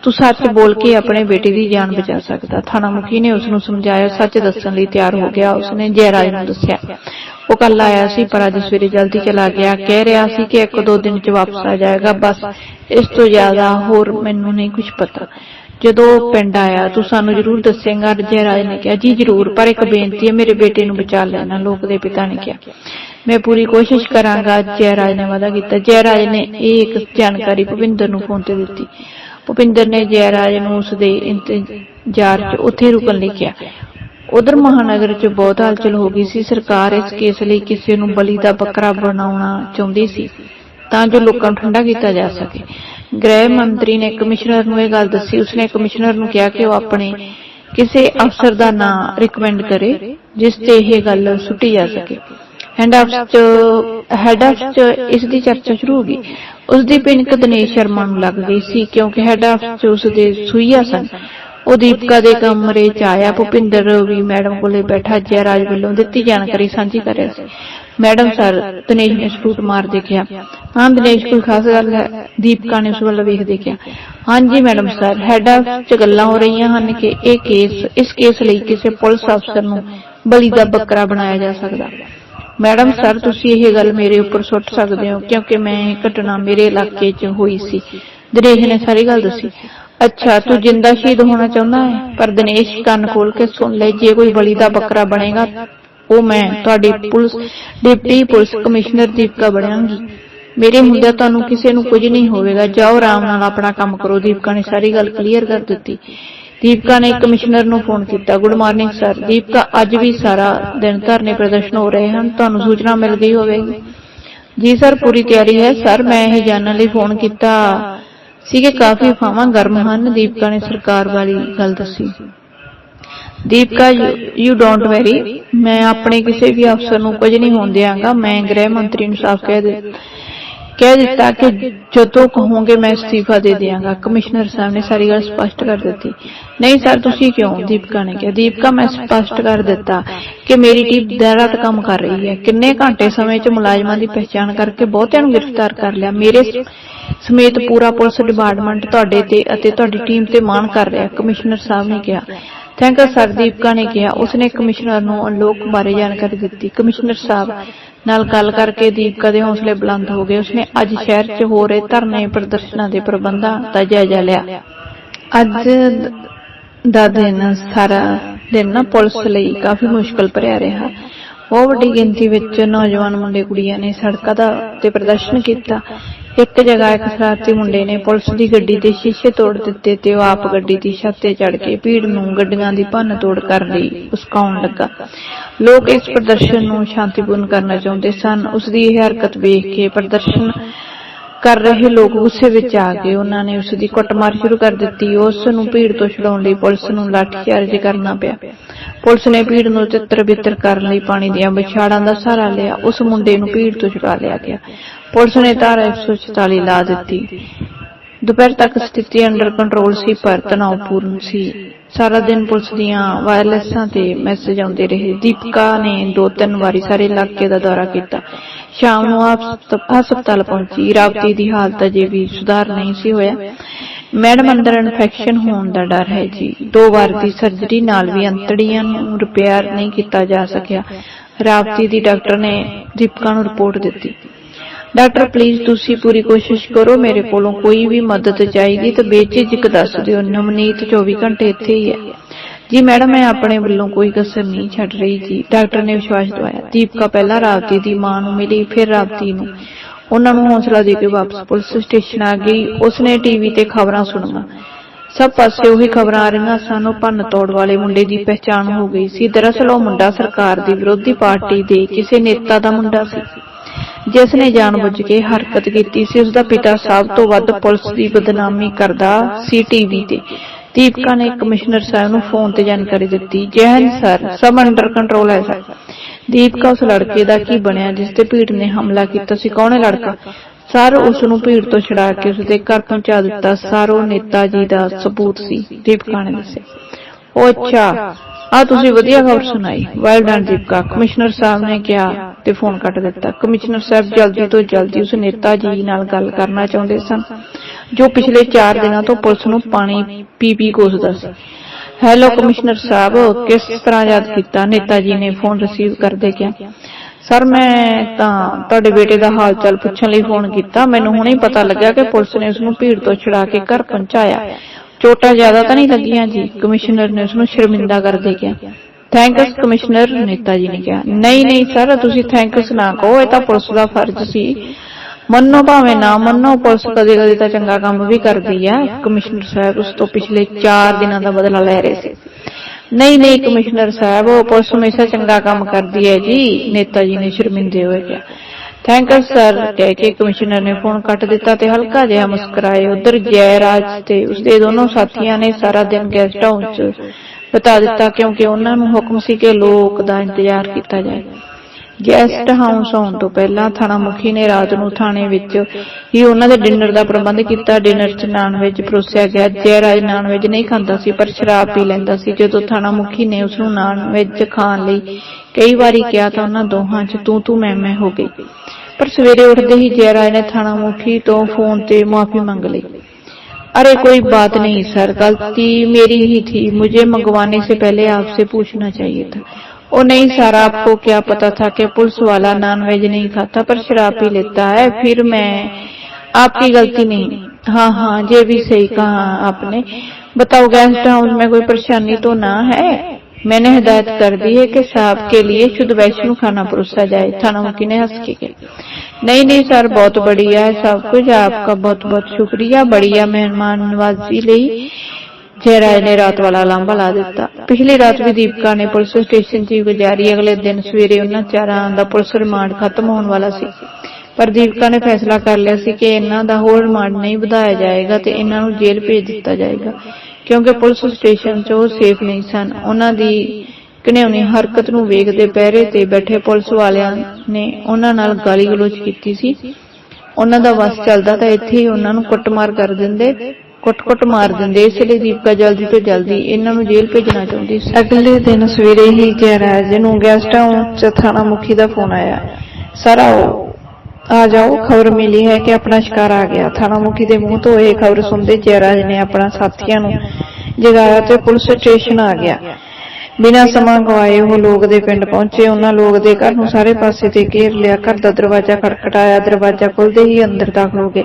ਤੂੰ ਸੱਚ ਬੋਲ ਕੇ ਆਪਣੇ ਬੇਟੇ ਦੀ ਜਾਨ ਬਚਾ ਸਕਦਾ। ਥਾਣਾ ਮੁਖੀ ਨੇ ਉਸ ਨੂੰ ਸਮਝਾਇਆ ਸੱਚ ਦੱਸਣ ਲਈ ਤਿਆਰ ਹੋ ਗਿਆ। ਉਸਨੇ ਜੈਰਾਜ ਨੂੰ ਦੱਸਿਆ। ਉਹ ਕੱਲ ਆਇਆ ਸੀ ਪਰ ਅੱਜ ਸਵੇਰੇ ਜਲਦੀ ਚਲਾ ਗਿਆ। ਕਹਿ ਰਿਹਾ ਸੀ ਕਿ ਇੱਕ ਦੋ ਦਿਨ ਚ ਵਾਪਸ ਆ ਜਾਏਗਾ। ਬਸ ਇਸ ਤੋਂ ਜ਼ਿਆਦਾ ਹੋਰ ਮੈਨੂੰ ਨਹੀਂ ਕੁਝ ਪਤਾ। ਜਦੋਂ ਪਿੰਡ ਆਇਆ ਤੂੰ ਸਾਨੂੰ ਜ਼ਰੂਰ ਦੱਸੇਂਗਾ। ਜੈਰਾਜ ਨੇ ਕਿਹਾ ਜੀ ਜ਼ਰੂਰ ਪਰ ਇੱਕ ਬੇਨਤੀ ਹੈ ਮੇਰੇ ਬੇਟੇ ਨੂੰ ਬਚਾ ਲੈਣਾ। ਲੋਕ ਦੇ ਪਿਤਾ ਨੇ ਕਿਹਾ। ਮੈਂ ਪੂਰੀ ਕੋਸ਼ਿਸ਼ ਕਰਾਂਗਾ ਜੈਰਾਜ ਨੇ ਵਾਅਦਾ ਕੀਤਾ ਜੈਰਾਜ ਨੇ ਇਹ ਇੱਕ ਜਾਣਕਾਰੀ ਭੁਪਿੰਦਰ ਨੂੰ ਫੋਨ ਤੇ ਦਿੱਤੀ ਭੁਪਿੰਦਰ ਨੇ ਜੈਰਾਜ ਨੂੰ ਉਸ ਦੇ ਇੰਤਜ਼ਾਰ 'ਚ ਉੱਥੇ ਰੁਕਣ ਲਈ ਕਿਹਾ। ਉਧਰ ਮਹਾਨਗਰ 'ਚ ਬਹੁਤ ਹਲਚਲ ਹੋ ਗਈ ਸੀ। ਸਰਕਾਰ ਇਸ ਕੇਸ ਲਈ ਕਿਸੇ ਨੂੰ ਬਲੀ ਦਾ ਬੱਕਰਾ ਬਣਾਉਣਾ ਚਾਹੁੰਦੀ ਸੀ ਤਾਂ ਜੋ ਲੋਕਾਂ ਨੂੰ ਠੰਡਾ ਕੀਤਾ ਜਾ ਸਕੇ। ਗ੍ਰਹਿ ਮੰਤਰੀ ਨੇ ਕਮਿਸ਼ਨਰ ਨੂੰ ਇਹ ਗੱਲ ਦੱਸੀ। ਉਸਨੇ ਕਮਿਸ਼ਨਰ ਨੂੰ ਕਿਹਾ ਕਿ ਉਹ ਆਪਣੇ ਕਿਸੇ ਅਫਸਰ ਦਾ ਨਾਂ ਰਿਕਮੈਂਡ ਕਰੇ, ਜਿਸ ਤੇ ਇਹ ਗੱਲ ਸੁੱਟੀ ਜਾ ਸਕੇ। ਹੈਡ ਆਫਿਸ ਚ ਹੈਡ ਆਫਿਸ ਚ ਇਸ ਦੀ ਚਰਚਾ ਸ਼ੁਰੂ ਹੋ ਗਈ। ਉਸ ਪਿੰਕ ਦਿਨੇਸ਼ ਸ਼ਰਮਾ ਨੂੰ ਲੱਗ ਗਈ ਸੀ ਕਿਉਂਕਿ ਹੈਡ ਆਫਿਸ ਚ ਉਸ ਸੂਈਆ ਸਨ। ਉਹ ਦੀਪਕਾ ਦੇ ਕਮਰੇ ਚ ਆਇਆ। ਭੁਪਿੰਦਰ ਵੀ ਮੈਡਮ ਕੋਲੇ ਬੈਠਾ। ਜੈ ਵੱਲੋਂ ਦਿੱਤੀ ਜਾਣਕਾਰੀ ਸਾਂਝੀ ਕਰ ਰਿਹਾ ਸੀ। ਮੈਡਮ ਸਰ, ਦਿਨੇਸ਼ ਨੇ ਸਪੂਟ ਮਾਰ ਦੇਖਿਆ। ਹਾਂ, ਦਿਨੇਸ਼, ਕੋਈ ਖਾਸ ਗੱਲ ਹੈ? ਦੀਪਕਾ ਨੇ ਉਸ ਵੱਲ ਵੇਖ ਦੇਖਿਆ। ਹਾਂਜੀ ਮੈਡਮ ਸਰ ਹੈਡ ਆਫਿਸ ਚ ਗੱਲਾਂ ਹੋ ਰਹੀਆਂ ਹਨ ਕਿ ਇਹ ਕੇਸ ਇਸ ਕੇਸ ਲਈ ਕਿਸੇ ਪੁਲਿਸ ਅਫਸਰ ਨੂੰ ਬਲੀ ਦਾ ਬੱਕਰਾ ਬਣਾਇਆ ਜਾ ਸਕਦਾ। ਮੈਡਮ ਸਰ, ਤੁਸੀਂ ਇਹ ਗੱਲ ਮੇਰੇ ਉੱਪਰ ਸੁੱਟ ਸਕਦੇ ਹੋ, ਕਿਉਂਕਿ ਮੈਂ ਇਹ ਘਟਨਾ ਮੇਰੇ ਇਲਾਕੇ 'ਚ ਹੋਈ ਸੀ। ਦਿਨੇਸ਼ ਨੇ ਸਾਰੀ ਗੱਲ ਦੱਸੀ। ਅੱਛਾ, ਤੂੰ ਜਿੰਦਾ ਸ਼ਹੀਦ ਹੋਣਾ ਚਾਹੁੰਦਾ ਹੈ? ਪਰ ਦਿਨੇਸ਼ ਕੰਨ ਖੋਲ ਕੇ ਸੁਣ ਲੈ, ਜੇ ਕੋਈ ਬਲੀ ਦਾ ਬੱਕਰਾ ਬਣੇਗਾ, ਉਹ ਮੈਂ, ਤੁਹਾਡੀ police, deputy police commissioner Deepika ਬਣਾਂਗੀ। ਮੇਰੇ ਹੁੰਦਿਆਂ ਤੁਹਾਨੂੰ ਕਿਸੇ ਨੂੰ ਕੁਝ ਨਹੀਂ ਹੋਵੇਗਾ। ਜਾਓ, ਆਰਾਮ ਨਾਲ ਆਪਣਾ ਕੰਮ ਕਰੋ। ਦੀਪਕਾ ਨੇ ਸਾਰੀ ਗੱਲ ਕਲੀਅਰ ਕਰ ਦਿੱਤੀ। ਦੀਪਕਾ ਨੇ ਕਮਿਸ਼ਨਰ ਨੂੰ ਫੋਨ ਕੀਤਾ ਗੁੱਡ ਮਾਰਨਿੰਗ ਸਰ ਦੀਪਕਾ, ਅੱਜ ਵੀ ਸਾਰਾ ਦਿਨ ਧਰਨੇ ਪ੍ਰਦਰਸ਼ਨ ਹੋ ਰਹੇ ਹਨ, ਤੁਹਾਨੂੰ ਸੂਚਨਾ ਮਿਲ ਗਈ ਹੋਵੇਗੀ। ਜੀ ਸਰ, ਪੂਰੀ ਤਿਆਰੀ ਹੈ। ਸਰ, ਮੈਂ ਇਹ ਜਾਣਨ ਲਈ ਫੋਨ ਕੀਤਾ ਸੀ ਕਿ ਕਾਫੀ ਫਾਵਾਂ ਗਰਮ ਹਨ। ਦੀਪਕਾ ਨੇ ਸਰਕਾਰ ਵਾਲੀ ਗੱਲ ਦੱਸੀ। ਦੀਪਕਾ ਯੂ ਡੋਂਟ ਵੈਰੀ ਮੈਂ ਆਪਣੇ ਕਿਸੇ ਵੀ ਅਫਸਰ ਨੂੰ ਕੁਝ ਨਹੀਂ ਹੋਣ ਦਿਆਂਗਾ। ਮੈਂ ਗ੍ਰਹਿ ਮੰਤਰੀ ਨੂੰ ਸਾਫ਼ ਕਹਿ ਦਿੱਤਾ ਕਹਿ ਦਿੱਤਾ ਕਿ ਜਦੋਂ ਕਹੋਗੇ ਮੈਂ ਅਸਤੀਫਾ ਦੇ ਦਿਆਂਗਾ। ਕਮਿਸ਼ਨਰ ਸਾਹਿਬ ਨੇ ਸਾਰੀ ਗੱਲ ਸਪਸ਼ਟ ਕਰ ਦਿੱਤੀ। ਨਹੀਂ ਸਰ, ਤੁਸੀਂ ਕਿਉਂ ਦੀਪਕਾ ਨੇ ਕਿਹਾ? ਦੀਪਕਾ, ਮੈਂ ਸਪਸ਼ਟ ਕਰ ਦਿੱਤਾ ਕਿ ਮੇਰੀ ਟੀਮ ਦਿਨ ਰਾਤ ਕੰਮ ਕਰ ਰਹੀ ਹੈ। ਕਿੰਨੇ ਘੰਟੇ ਸਮੇਂ 'ਚ ਮੁਲਾਜ਼ਮਾਂ ਦੀ ਪਛਾਣ ਕਰਕੇ ਬਹੁਤਿਆਂ ਨੂੰ ਗ੍ਰਿਫਤਾਰ ਕਰ ਲਿਆ। ਮੇਰੇ ਸਮੇਤ ਪੂਰਾ ਪੁਲਿਸ ਡਿਪਾਰਟਮੈਂਟ ਤੁਹਾਡੇ ਤੇ ਅਤੇ ਤੁਹਾਡੀ ਟੀਮ ਤੇ ਮਾਣ ਕਰ ਰਿਹਾ, ਕਮਿਸ਼ਨਰ ਸਾਹਿਬ ਨੇ ਕਿਹਾ। ਥੈਂਕ ਯੂ ਸਰ ਨੇ ਕਿਹਾ। ਉਸਨੇ ਕਮਿਸ਼ਨਰ ਨੂੰ ਅਨਲੋਕ ਬਾਰੇ ਜਾਣਕਾਰੀ ਦਿੱਤੀ। ਕਮਿਸ਼ਨਰ ਸਾਹਿਬ ਨਾਲ ਗੱਲ ਕਰਕੇ ਦੀਪਕਾ ਦੇ ਹੌਸਲੇ ਬੁਲੰਦ ਹੋ ਗਏ। ਉਸਨੇ ਅੱਜ ਸ਼ਹਿਰ 'ਚ ਹੋ ਰਹੇ ਧਰਨੇ ਪ੍ਰਦਰਸ਼ਨਾਂ ਦੇ ਪ੍ਰਬੰਧਾਂ ਦਾ ਜਾਇਜ਼ਾ ਲਿਆ। ਅੱਜ ਦਾ ਦਿਨ ਸਾਰਾ ਦਿਨ ਨਾ ਪੁਲਿਸ ਲਈ ਕਾਫੀ ਮੁਸ਼ਕਲ ਭਰਿਆ ਰਿਹਾ। ਬਹੁਤ ਵੱਡੀ ਗਿਣਤੀ ਵਿੱਚ ਨੌਜਵਾਨ ਮੁੰਡੇ ਕੁੜੀਆਂ ਨੇ ਸੜਕਾਂ ਦਾ ਤੇ ਪ੍ਰਦਰਸ਼ਨ ਕੀਤਾ। ਇੱਕ ਜਗ੍ਹਾ ਇੱਕ ਸ਼ਰਾਰਤੀ ਮੁੰਡੇ ਨੇ ਪੁਲਿਸ ਦੀ ਗੱਡੀ ਦੇ ਸ਼ੀਸ਼ੇ ਤੋੜ ਦਿੱਤੇ ਤੇ ਉਹ ਆਪ ਗੱਡੀ ਦੀ ਛੱਤ ਤੇ ਚੜ ਕੇ ਭੀੜ ਨੂੰ ਗੱਡੀਆਂ ਦੀ ਭੰਨ ਤੋੜ ਕਰਨ ਲਈ ਉਸਕਾਉਣ ਲੱਗਾ। ਲੋਕ ਇਸ ਪ੍ਰਦਰਸ਼ਨ ਨੂੰ ਸ਼ਾਂਤੀਪੂਰਨ ਕਰਨਾ ਚਾਹੁੰਦੇ ਸਨ। ਉਸ ਦੀ ਇਹ ਹਰਕਤ ਵੇਖ ਕੇ ਪ੍ਰਦਰਸ਼ਨ ਕਰ ਰਹੇ ਲੋਕ ਗੁੱਸੇ ਵਿੱਚ ਆ ਗਏ। ਉਹਨਾਂ ਨੇ ਉਸ ਦੀ ਕੁੱਟਮਾਰ ਸ਼ੁਰੂ ਕਰ ਦਿੱਤੀ। ਉਸ ਨੂੰ ਭੀੜ ਤੋਂ ਛੁਡਾਉਣ ਲਈ ਪੁਲਿਸ ਨੂੰ ਲਾਠੀਚਾਰਜ ਕਰਨਾ ਪਿਆ। ਪੁਲਿਸ ਨੇ ਭੀੜ ਨੂੰ ਤਿੱਤਰ ਬਿੱਤਰ ਕਰਨ ਲਈ ਪਾਣੀ ਦੀਆਂ ਵਿਛਾੜਾਂ ਦਾ ਸਹਾਰਾ ਲਿਆ। ਉਸ ਮੁੰਡੇ ਨੂੰ ਭੀੜ ਤੋਂ ਛੁਡਾ ਲਿਆ ਗਿਆ। ਪੁਲਿਸ ਨੇ ਧਾਰਾ 144 ਲਾ ਦਿੱਤੀ। ਦੁਪਹਿਰ ਤੱਕ ਸਥਿਤੀ ਅੰਡਰ ਕੰਟਰੋਲ ਸੀ, ਪਰ ਤਣਾਅਪੂਰਨ ਸੀ। ਸਾਰਾ ਦਿਨ ਪੁਲਿਸ ਦੀਆਂ ਵਾਇਰਲੈਸਾਂ ਤੇ ਮੈਸੇਜ ਆਉਂਦੇ ਰਹੇ। ਦੀਪਕਾ ਨੇ ਦੋ ਤਿੰਨ ਵਾਰੀ ਸਾਰੇ ਇਲਾਕੇ ਦਾ ਦੌਰਾ ਕੀਤਾ। ਸ਼ਾਮ ਨੂੰ ਆਪ ਹਸਪਤਾਲ ਪਹੁੰਚੀ। ਰਾਵਤੀ ਦੀ ਹਾਲਤ ਅਜੇ ਵੀ ਸੁਧਾਰ ਨਹੀਂ ਸੀ ਹੋਇਆ। ਮੈਡਮ ਅੰਦਰ ਇਨਫੈਕਸ਼ਨ ਹੋਣ ਦਾ ਡਰ ਹੈ ਜੀ। ਦੋ ਵਾਰ ਦੀ ਸਰਜਰੀ ਨਾਲ ਵੀ ਅੰਤੜੀਆਂ ਨੂੰ ਰਿਪੇਅਰ ਨਹੀਂ ਕੀਤਾ ਜਾ ਸਕਿਆ। ਰਾਵਤੀ ਦੀ ਡਾਕਟਰ ਨੇ ਦੀਪਕਾ ਨੂੰ ਰਿਪੋਰਟ ਦਿੱਤੀ। ਡਾਕਟਰ ਪਲੀਜ਼ ਤੁਸੀਂ ਪੂਰੀ ਕੋਸ਼ਿਸ਼ ਕਰੋ, ਮੇਰੇ ਕੋਲੋਂ ਕੋਈ ਵੀ ਮਦਦ ਚਾਹੀਦੀ ਤਾਂ ਬੇਝਿਜਕ ਦੱਸ ਦਿਓ, ਨਵਨੀਤ 24 ਘੰਟੇ ਇੱਥੇ ਹੀ ਹੈ। ਜੀ ਮੈਡਮ, ਮੈਂ ਆਪਣੇ ਵੱਲੋਂ ਕੋਈ ਕਸਰ ਨਹੀਂ ਛੱਡ ਰਹੀ ਜੀ। ਡਾਕਟਰ ਨੇ ਵਿਸ਼ਵਾਸ ਦਿਵਾਇਆ। ਦੀਪਕਾ ਪਹਿਲਾਂ ਰਾਵਤੀ ਦੀ ਮਾਂ ਨੂੰ ਮਿਲੀ, ਫਿਰ ਰਾਵਤੀ ਨੂੰ। ਉਹਨਾਂ ਨੂੰ ਹੌਸਲਾ ਦੇ ਕੇ ਵਾਪਸ ਪੁਲਿਸ ਸਟੇਸ਼ਨ ਆ ਗਈ। ਉਸਨੇ ਟੀਵੀ ਤੇ ਖਬਰਾਂ ਸੁਣੀਆਂ। ਸਭ ਪਾਸੇ ਉਹੀ ਖਬਰਾਂ ਆ ਰਹੀਆਂ ਸਨ। ਉਹ ਭੰਨ ਤੋੜ ਵਾਲੇ ਮੁੰਡੇ ਦੀ ਪਹਿਚਾਣ ਹੋ ਗਈ ਸੀ। ਦਰਅਸਲ ਉਹ ਮੁੰਡਾ ਸਰਕਾਰ ਦੀ ਵਿਰੋਧੀ ਪਾਰਟੀ ਦੇ ਕਿਸੇ ਨੇਤਾ ਦਾ ਮੁੰਡਾ ਸੀ। ਜਿਸ ਨੇ ਜਾਣਬੁੱਝ ਕੇ ਹਰਕਤ ਕੀਤੀ ਸੀ ਉਸ ਦਾ ਪਿਤਾ ਸਭ ਤੋਂ ਵੱਧ ਪੁਲਿਸ ਦੀ ਬਦਨਾਮੀ ਕਰਦਾ ਸੀ ਟੀਵੀ ਤੇ। ਦੀਪਕਾ ਨੇ ਕਮਿਸ਼ਨਰ ਸਾਹਿਬ ਨੂੰ ਫੋਨ ਤੇ ਜਾਣਕਾਰੀ ਦਿੱਤੀ ਜੈ ਸਰ, ਸਭ ਅੰਡਰ ਕੰਟਰੋਲ ਹੈ ਸਰ। ਦੀਪਕਾ ਉਸ ਲੜਕੇ ਦਾ ਕੀ ਬਣਿਆ ਜਿਸ ਤੇ ਭੀੜ ਨੇ ਹਮਲਾ ਕੀਤਾ ਸੀ? ਕੌਣ ਹੈ ਲੜਕਾ? ਸਰ, ਉਸ ਨੂੰ ਭੀੜ ਤੋਂ ਛੁਡਾ ਕੇ ਉਸ ਦੇ ਘਰ ਪਹੁੰਚਾ ਦਿੱਤਾ। ਸਰ ਨੇਤਾ ਜੀ ਦਾ ਸਬੂਤ ਸੀ, ਦੀਪਕਾ ਨੇ ਦੱਸਿਆ। ਉਹ ਅੱਛਾ ਆ ਤੁਸੀਂ ਵਧੀਆ ਖਬਰ ਸੁਣਾਈ। ਵੈਲ ਡਨ ਦੀਪਕਾ ਕਮਿਸ਼ਨਰ ਸਾਹਿਬ ਨੇ ਕਿਹਾ ਤੇ ਫੋਨ ਕੱਟ ਦਿੱਤਾ। ਕਮਿਸ਼ਨਰ ਸਾਹਿਬ ਜਲਦੀ ਤੋਂ ਜਲਦੀ ਉਸ ਨੇਤਾ ਜੀ ਨਾਲ ਗੱਲ ਕਰਨਾ ਚਾਹੁੰਦੇ ਸਨ ਜੋ ਪਿਛਲੇ 4 ਦਿਨਾਂ ਤੋਂ ਪੁਲਿਸ ਨੂੰ ਪਾਣੀ ਪੀ ਪੀ ਕੋਸਦਾ ਸੀ। ਹੈਲੋ ਕਮਿਸ਼ਨਰ ਸਾਹਿਬ ਕਿਸ ਤਰ੍ਹਾਂ ਯਾਦ ਕੀਤਾ? ਨੇਤਾ ਜੀ ਨੇ ਫੋਨ ਰਿਸੀਵ ਕਰਦੇ ਕਿਹਾ। ਸਰ ਮੈਂ ਤਾਂ ਤੁਹਾਡੇ ਬੇਟੇ ਦਾ ਹਾਲ ਚਾਲ ਪੁੱਛਣ ਲਈ ਫੋਨ ਕੀਤਾ। ਮੈਨੂੰ ਹੁਣੇ ਪਤਾ ਲੱਗਿਆ ਕਿ ਪੁਲਿਸ ਨੇ ਉਸ ਨੂੰ ਭੀੜ ਤੋਂ ਛੁਡਾ ਕੇ ਘਰ ਪਹੁੰਚਾਇਆ। ਚੋਟਾਂ ਜ਼ਿਆਦਾ ਤਾਂ ਨਹੀਂ ਲੱਗੀਆਂ ਜੀ ਕਮਿਸ਼ਨਰ ਨੇ ਉਸ ਨੂੰ ਸ਼ਰਮਿੰਦਾ ਕਰਦੇ ਕਿਹਾ। ਥੈਂਕਸ ਕਮਿਸ਼ਨਰ ਨੇਤਾ ਜੀ ਨੇ ਕਿਹਾ। ਨਹੀਂ ਨਹੀਂ ਸਰ ਤੁਸੀਂ ਥੈਂਕਸ ਨਾ ਕਹੋ ਇਹ ਤਾਂ ਪੁਲਿਸ ਦਾ ਫਰਜ਼ ਸੀ। ਮੰਨੋ ਭਾਵੇਂ ਨਾ ਮੰਨੋ ਪੁਲਿਸ ਕਦੇ ਕਦੇ ਤਾਂ ਚੰਗਾ ਕੰਮ ਵੀ ਕਰਦੀ ਹੈ ਕਮਿਸ਼ਨਰ ਸਾਹਿਬ ਉਸ ਤੋਂ ਪਿਛਲੇ 4 ਦਿਨਾਂ ਦਾ ਬਦਲਾ ਲੈ ਰਹੇ ਸੀ। ਨਹੀਂ ਨਹੀਂ ਕਮਿਸ਼ਨਰ ਸਾਹਿਬ ਉਹ ਪੁਲਿਸ ਹਮੇਸ਼ਾ ਚੰਗਾ ਕੰਮ ਕਰਦੀ ਹੈ ਜੀ। ਨੇਤਾ ਜੀ ਨੇ ਸ਼ਰਮਿੰਦੇ ਹੋਏ ਕਿਹਾ। ਥੈਂਕਸ ਸਰ ਕਹਿ ਕੇ ਕਮਿਸ਼ਨਰ ਨੇ ਫੋਨ ਕੱਟ ਦਿੱਤਾ ਤੇ ਹਲਕਾ ਜਿਹਾ ਮੁਸਕਰਾਏ। ਉਧਰ ਜੈਰਾਜ ਤੇ ਉਸਦੇ ਦੋਨੋਂ ਸਾਥੀਆਂ ਨੇ ਸਾਰਾ ਦਿਨ ਗੈਸਟ ਹਾਊਸ 'ਚ ਬਤਾ ਦਿੱਤਾ ਕਿਉਂਕਿ ਉਹਨਾਂ ਨੂੰ ਹੁਕਮ ਸੀ ਕਿ ਲੋਕ ਦਾ ਇੰਤਜ਼ਾਰ ਕੀਤਾ ਜਾਏ। ਗੈਸਟ ਹਾਊਸ ਆਉਣ ਤੋਂ ਪਹਿਲਾਂ ਥਾਣਾ ਮੁਖੀ ਨੇ ਰਾਤ ਨੂੰ ਥਾਣੇ ਵਿੱਚ ਹੀ ਉਹਨਾਂ ਦੇ ਡਿਨਰ ਦਾ ਪ੍ਰਬੰਧ ਕੀਤਾ ਡਿਨਰ 'ਚ ਨਾਨ ਵੈਜ ਪਰੋਸਿਆ ਗਿਆ ਜੈਰਾਜ ਨਾਨ ਵੈਜ ਨਹੀਂ ਖਾਂਦਾ ਸੀ ਪਰ ਸ਼ਰਾਬ ਪੀ ਲੈਂਦਾ ਸੀ ਜਦੋਂ ਥਾਣਾ ਮੁਖੀ ਨੇ ਉਸ ਨੂੰ ਨਾਨ ਵੈਜ ਖਾਣ ਲਈ ਕਈ ਵਾਰੀ ਕਿਹਾ ਤਾਂ ਉਹਨਾਂ ਦੋਹਾਂ 'ਚ ਤੂੰ ਤੂੰ ਮੈਂ ਮੈਂ ਹੋ ਗਈ ਪਰ ਸਵੇਰੇ ਉੱਠਦੇ ਹੀ ਜੈਰਾਜ ਨੇ ਥਾਣਾ ਮੁਖੀ ਤੋਂ ਫੋਨ ਤੇ ਮਾਫੀ ਮੰਗ ਲਈ अरे कोई बात नहीं सर गलती मेरी ही थी मुझे मंगवाने से पहले आपसे पूछना चाहिए था ओ नहीं सर आपको क्या पता था कि पुलिस वाला नॉन वेज नहीं खाता, पर शराब पी लेता है, फिर मैं आपकी गलती नहीं। हाँ हाँ ये भी सही कहा आपने। बताओ गेस्ट हाउस में कोई परेशानी तो ना है? मैंने हिदायत कर दी है कि साहब के लिए शुद्ध वैष्णु खाना परोसा जाए, थाना मुखी ने हंस के नहीं नहीं, सर, बहुत बढ़िया है सब कुछ, आपका बहुत बहुत शुक्रिया, बढ़िया मेहमान नवाजी ਲਈ ਜੈਰਾਜ ਨੇ ਰਾਤ ਵਾਲਾ ਲਾਂਭਾ ਲਾ ਦਿੱਤਾ। ਪਿਛਲੀ ਰਾਤ ਵੀ ਦੀਪਕਾ ਨੇ ਪੁਲਿਸ ਸਟੇਸ਼ਨ 'ਚ ਗੁਜ਼ਾਰੀ। ਅਗਲੇ ਦਿਨ ਸਵੇਰੇ ਉਹਨਾਂ ਚਾਰਾਂ ਦਾ ਪੁਲਿਸ ਰਿਮਾਂਡ ਖਤਮ ਹੋਣ ਵਾਲਾ ਸੀ। ਪਰ ਦੀਪਕਾ ਨੇ ਫੈਸਲਾ ਕਰ ਲਿਆ ਸੀ ਕਿ ਇਹਨਾਂ ਦਾ ਹੋਰ ਰਿਮਾਂਡ ਨਹੀਂ ਵਧਾਇਆ ਜਾਏਗਾ ਤੇ ਇਹਨਾਂ ਨੂੰ ਜੇਲ੍ਹ ਭੇਜ ਦਿੱਤਾ ਜਾਏਗਾ, ਕਿਉਂਕਿ ਪੁਲਿਸ ਸਟੇਸ਼ਨ 'ਚ ਉਹ ਸੇਫ ਨਹੀਂ ਸਨ। ਉਹਨਾਂ ਦੀ ਘਿਨੌਣੀ ਹਰਕਤ ਨੂੰ ਵੇਖਦੇ ਪਹਿਰੇ ਤੇ ਬੈਠੇ ਪੁਲਿਸ ਵਾਲਿਆਂ ਨੇ ਉਹਨਾਂ ਨਾਲ ਗਾਲੀ ਗਲੋਚ ਕੀਤੀ ਸੀ। ਉਹਨਾਂ ਦਾ ਵਸ ਚੱਲਦਾ ਤਾਂ ਇੱਥੇ ਹੀ ਉਹਨਾਂ ਨੂੰ ਕੁੱਟਮਾਰ ਕਰ ਦਿੰਦੇ। ਕੁੱਟ-ਕੁੱਟ ਮਾਰ ਦਿੰਦੇ, ਇਸ ਲਈ ਦੀਪਕਾ ਜਲਦੀ ਤੋਂ ਜਲਦੀ ਇਹਨਾਂ ਨੂੰ ਜੇਲ੍ਹ ਭੇਜਣਾ ਚਾਹੁੰਦੀ ਸੀ। ਅਗਲੇ ਦਿਨ ਸਵੇਰੇ ਹੀ ਜੈਰਾਜ ਨੂੰ ਗੈਸਟ ਹਾਊਸ ਥਾਣਾ ਮੁਖੀ ਦਾ ਫੋਨ ਆਇਆ। ਸਰ ਆਓ, ਆ ਜਾਓ, ਖਬਰ ਮਿਲੀ ਹੈ ਕਿ ਆਪਣਾ ਸ਼ਿਕਾਰ ਆ ਗਿਆ। ਥਾਣਾ ਮੁਖੀ ਦੇ ਮੂੰਹ ਤੋਂ ਇਹ ਖਬਰ ਸੁਣਦੇ ਜੈਰਾਜ ਨੇ ਆਪਣਾ ਸਾਥੀਆਂ ਨੂੰ ਜਗਾਇਆ ਤੇ ਪੁਲਿਸ ਸਟੇਸ਼ਨ ਆ ਗਿਆ। ਬਿਨਾਂ ਸਮਾਂ ਗਵਾਏ ਉਹ ਲੋਕ ਦੇ ਪਿੰਡ ਪਹੁੰਚੇ। ਉਹਨਾਂ ਲੋਕ ਦੇ ਘਰ ਨੂੰ ਸਾਰੇ ਪਾਸੇ ਤੇ ਘੇਰ ਲਿਆ। ਘਰ ਦਾ ਦਰਵਾਜ਼ਾ ਖੜਖੜਾਇਆ ਦਰਵਾਜ਼ਾ ਖੁੱਲਦੇ ਹੀ ਅੰਦਰ ਦਾਖਲ ਹੋ ਗਏ।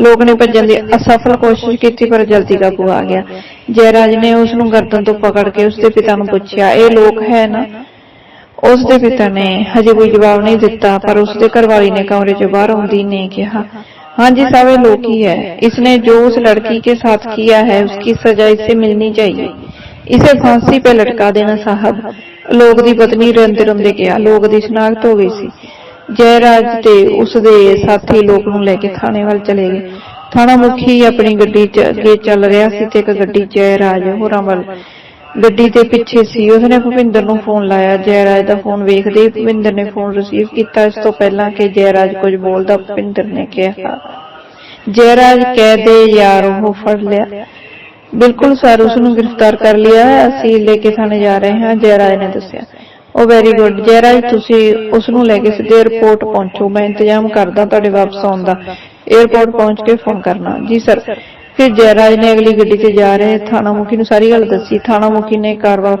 ਲੋਕ ਨੇ ਭੱਜਣ ਦੀ ਅਸਫਲ ਕੋਸ਼ਿਸ਼ ਕੀਤੀ, ਪਰ ਜਲਦੀ ਕਾਬੂ ਆ ਗਿਆ। ਜੈ ਰਾਜ ਨੇ ਉਸ ਨੂੰ ਗਰਦਨ ਤੋਂ ਪਕੜ ਕੇ ਉਸ ਦੇ ਪਿਤਾ ਨੂੰ ਪੁੱਛਿਆ, ਇਹ ਲੋਕ ਹੈ ਨਾ? ਉਸ ਦੇ ਪਿਤਾ ਨੇ ਹਜੇ ਕੋਈ ਜਵਾਬ ਨਹੀਂ ਦਿੱਤਾ, ਪਰ ਉਸ ਦੇ ਘਰਵਾਲੀ ਨੇ ਕਮਰੇ 'ਚੋਂ ਬਾਹਰ ਆਉਂਦੀ ਨੇ ਕਿਹਾ, ਹਾਂਜੀ ਸਾਵੇ ਲੋਕ ਹੀ ਹੈ। ਇਸਨੇ ਜੋ ਉਸ ਲੜਕੀ ਕੇ ਸਾਥ ਕੀਆ ਹੈ ਉਸ ਕੀ ਸਜ਼ਾ ਇਸੇ ਮਿਲਣੀ ਚਾਹੀਏ। इसे फांसी पे लटका देना साहब ਲੋਕ ਦੀ ਪਤਨੀ ਰੋਂਦੇ ਰੋਂਦੇ ਕਿਹਾ ਲੋਕ ਦੀ ਸ਼ਨਾਖਤ ਹੋ ਗਈ ਸੀ ਜੈਰਾਜ ਤੇ ਉਸ ਦੇ ਸਾਥੀ ਲੋਕ ਨੂੰ ਲੈ ਕੇ ਥਾਣੇ ਵੱਲ ਚਲੇ ਗਏ ਥਾਣਾ ਮੁਖੀ ਆਪਣੀ ਗੱਡੀ 'ਚ ਅੱਗੇ ਚੱਲ ਰਿਹਾ ਸੀ ਤੇ ਇੱਕ ਗੱਡੀ ਜੈਰਾਜ ਹੋਰਾਂ ਵੱਲ ਗੱਡੀ ਦੇ ਪਿੱਛੇ ਸੀ ਉਸਨੇ ਭੁਪਿੰਦਰ ਨੂੰ ਫੋਨ ਲਾਇਆ ਜੈਰਾਜ ਦਾ ਫੋਨ ਵੇਖਦੇ ਹੀ ਭੁਪਿੰਦਰ ਨੇ ਫੋਨ ਰਿਸੀਵ ਕੀਤਾ ਇਸ ਤੋਂ ਪਹਿਲਾਂ ਕਿ ਜੈਰਾਜ ਕੁਝ ਬੋਲਦਾ ਭੁਪਿੰਦਰ ਨੇ ਕਿਹਾ ਜੈਰਾਜ ਕਹਿ ਦੇ ਯਾਰ ਉਹ ਫੜ ਲਿਆ ਬਿਲਕੁਲ ਸਰ ਉਸ ਨੂੰ ਗ੍ਰਿਫਤਾਰ ਕਰ ਲਿਆ ਹੈ। ਅਸੀਂ ਲੈ ਕੇ ਥਾਣੇ ਜਾ ਰਹੇ ਹਾਂ। ਜੈਰਾਜ ਨੇ ਦੱਸਿਆ। ਉਹ ਵੈਰੀ ਗੁੱਡ ਜੈਰਾਜ, ਤੁਸੀਂ ਉਸ ਨੂੰ ਲੈ ਕੇ ਸਿੱਧੇ 에어ਪੋਰਟ ਪਹੁੰਚੋ। ਮੈਂ ਇੰਤਜ਼ਾਮ ਕਰਦਾ ਤੁਹਾਡੇ ਵਾਪਸ ਆਉਣ ਦਾ। 에어ਪੋਰਟ ਪਹੁੰਚ ਕੇ ਫੋਨ ਕਰਨਾ। ਜੀ ਸਰ ਫਿਰ ਜੈਰਾਜ ਨੇ ਅਗਲੀ ਗੱਡੀ ਤੇ ਜਾ ਰਹੇ। ਥਾਣਾ ਮੁਖੀ ਨੂੰ ਸਾਰੀ ਗੱਲ ਦੱਸੀ। ਥਾਣਾ ਮੁਖੀ ਨੇ ਕਾਰਵਾ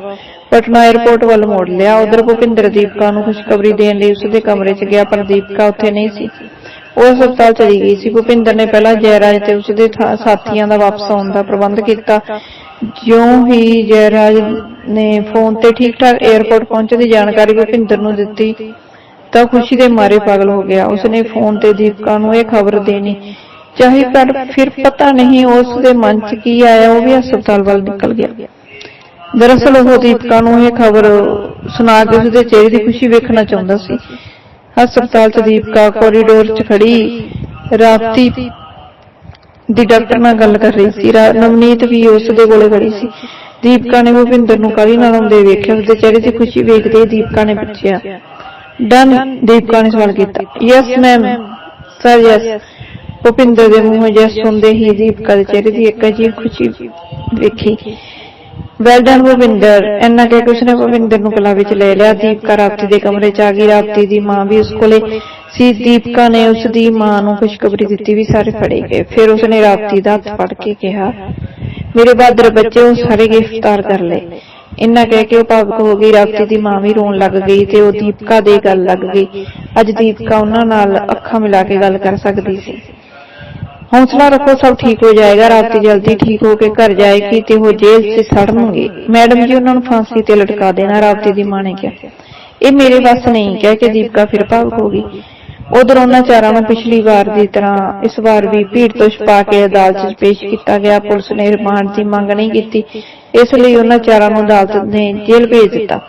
ਪਟਨਾ 에어ਪੋਰਟ ਵੱਲ ਮੋੜ ਲਿਆ। ਉਧਰ ਭੁਪਿੰਦਰ ਦੀਪਕਾ ਨੂੰ ਖੁਸ਼ਖਬਰੀ ਦੇਣ ਲਈ ਉਸ ਦੇ ਕਮਰੇ 'ਚ ਗਿਆ। ਪਰ ਦੀਪਕਾ ਉੱਥੇ ਨਹੀਂ ਸੀ। ਉਹ ਹਸਪਤਾਲ ਚਲੀ ਗਈ ਸੀ। ਭੁਪਿੰਦਰ ਨੇ ਪਹਿਲਾਂ ਜੈਰਾਜ ਤੇ ਉਸ ਦੇ ਸਾਥੀਆਂ ਦਾ ਵਾਪਸ ਆਉਣ ਦਾ ਪ੍ਰਬੰਧ ਕੀਤਾ। ਜਿਉਂ ਹੀ ਜੈਰਾਜ ਨੇ ਫੋਨ ਤੇ ਠੀਕ ਠਾਕ 에ਅਰਪੋਰਟ ਪਹੁੰਚਣ ਦੀ ਜਾਣਕਾਰੀ ਭੁਪਿੰਦਰ ਨੂੰ ਦਿੱਤੀ, ਤਾਂ ਖੁਸ਼ੀ ਦੇ ਮਾਰੇ ਪਾਗਲ ਹੋ ਗਿਆ। ਉਸਨੇ ਫੋਨ ਤੇ ਦੀਪਕਾ ਨੂੰ ਇਹ ਖਬਰ ਦੇਣੀ। ਚਾਹੀ ਪਰ ਫਿਰ ਪਤਾ ਨਹੀਂ ਉਸ ਦੇ ਮਨ 'ਚ ਕੀ ਆਇਆ, ਉਹ ਵੀ ਹਸਪਤਾਲ ਵੱਲ ਨਿਕਲ ਗਿਆ। ਦਰਅਸਲ ਉਹ ਦੀਪਕਾ ਨੂੰ ਇਹ ਖਬਰ ਸੁਣਾ ਕੇ ਉਸਦੇ ਚਿਹਰੇ ਦੀ ਖੁਸ਼ੀ ਵੇਖਣਾ ਚਾਹੁੰਦਾ ਸੀ। ਹਸਪਤਾਲ 'ਚ ਦੀਪਕਾ ਕੋਰੀਡੋਰ 'ਚ ਖੜੀ। ਰਾਪਤੀ ਦੀ ਡਾਕਟਰ ਨਾਲ ਗੱਲ ਕਰ ਰਹੀ ਸੀ। ਨਵਨੀਤ ਵੀ ਉਸ ਦੇ ਕੋਲੇ ਖੜੀ ਸੀ। ਦੀਪਕਾ ਨੇ ਭੁਪਿੰਦਰ ਨੂੰ ਕਾਲੀ ਨਾਲ ਆਉਂਦੇ ਵੇਖਿਆ। ਉਸਦੇ ਚਿਹਰੇ ਦੀ ਖੁਸ਼ੀ ਵੇਖਦੇ ਹੀ ਦੀਪਕਾ ਨੇ ਪੁੱਛਿਆ ਡਨ ਦੀਪਕਾ ਨੇ ਸਵਾਲ ਕੀਤਾ। Yes ma'am sir yes Bhupinder ਦੇ ਮੂੰਹੋਂ ਜਸ ਸੁਣਦੇ ਹੀ ਦੀਪਕਾ ਦੇ ਚਿਹਰੇ ਦੀ ਇੱਕ ਅਜੀਬ ਖੁਸ਼ੀ ਵੇਖੀ। ਵੈਲ ਡਨ ਭੁਪਿੰਦਰ ਇੰਨਾ ਕਹਿ ਕੇ ਉਸਨੇ ਭੁਪਿੰਦਰ ਨੂੰ ਕਲਾ ਵਿੱਚ ਲੈ ਲਿਆ। ਦੀਪਕਾ ਰਾਪਤੀ ਦੇ ਕਮਰੇ 'ਚ ਆ ਗਈ। ਰਾਪਤੀ ਦੀ ਮਾਂ ਵੀ ਉਸ ਕੋਲੇ ਸੀ। ਦੀਪਕਾ ਨੇ ਉਸ ਦੀ ਮਾਂ ਨੂੰ ਖੁਸ਼ਖਬਰੀ ਦਿੱਤੀ ਵੀ ਸਾਰੇ ਫੜੇ ਗਏ। ਫਿਰ ਉਸਨੇ ਰਾਪਤੀ ਦਾ ਹੱਥ ਫੜ ਕੇ ਕਿਹਾ, ਮੇਰੇ ਬਹਾਦਰ ਬੱਚੇ, ਉਹ ਸਾਰੇ ਗ੍ਰਿਫਤਾਰ ਕਰ ਲਏ। ਇੰਨਾ ਕਹਿ ਕੇ ਉਹ ਭਾਵਕ ਹੋ ਗਈ। ਰਾਪਤੀ ਦੀ ਮਾਂ ਵੀ ਰੋਣ ਲੱਗ ਗਈ ਤੇ ਉਹ ਦੀਪਕਾ ਦੇ ਗੱਲ ਲੱਗ ਗਈ। ਅੱਜ ਦੀਪਕਾ ਉਹਨਾਂ ਨਾਲ ਅੱਖਾਂ ਮਿਲਾ ਕੇ ਗੱਲ ਕਰ ਸਕਦੀ ਸੀ। ਹੌਸਲਾ ਰੱਖੋ, ਸਭ ਠੀਕ ਹੋ ਜਾਏਗਾ, ਰਾਤੀ ਜਲਦੀ ਠੀਕ ਹੋ ਕੇ ਘਰ ਜਾਏਗੀ ਤੇ ਉਹ ਜੇਲ੍ਹ 'ਚ ਸੜਨਗੇ ਮੈਡਮ ਜੀ, ਉਹਨਾਂ ਨੂੰ ਫਾਂਸੀ ਤੇ ਲਟਕਾ ਦੇਣਾ, ਰਾਤੀ ਦੀ ਮਾਂ ਨੇ ਕਿਹਾ। ਇਹ ਮੇਰੇ ਵੱਸ ਨਹੀਂ ਕਹਿ ਕੇ ਦੀਪਕਾ ਫਿਰ ਭਾਵੁਕ ਹੋ ਗਈ। ਉਧਰ ਉਹਨਾਂ ਚਾਰਾਂ ਨੂੰ ਪਿਛਲੀ ਵਾਰ ਦੀ ਤਰ੍ਹਾਂ ਇਸ ਵਾਰ ਵੀ ਭੀੜ ਤੋਂ ਛਪਾ ਕੇ ਅਦਾਲਤ 'ਚ ਪੇਸ਼ ਕੀਤਾ ਗਿਆ। ਪੁਲਿਸ ਨੇ ਰਿਮਾਂਡ ਦੀ ਮੰਗ ਨਹੀਂ ਕੀਤੀ। ਇਸ ਲਈ ਉਹਨਾਂ ਚਾਰਾਂ ਨੂੰ ਅਦਾਲਤ ਨੇ ਜੇਲ੍ਹ ਭੇਜ ਦਿੱਤਾ।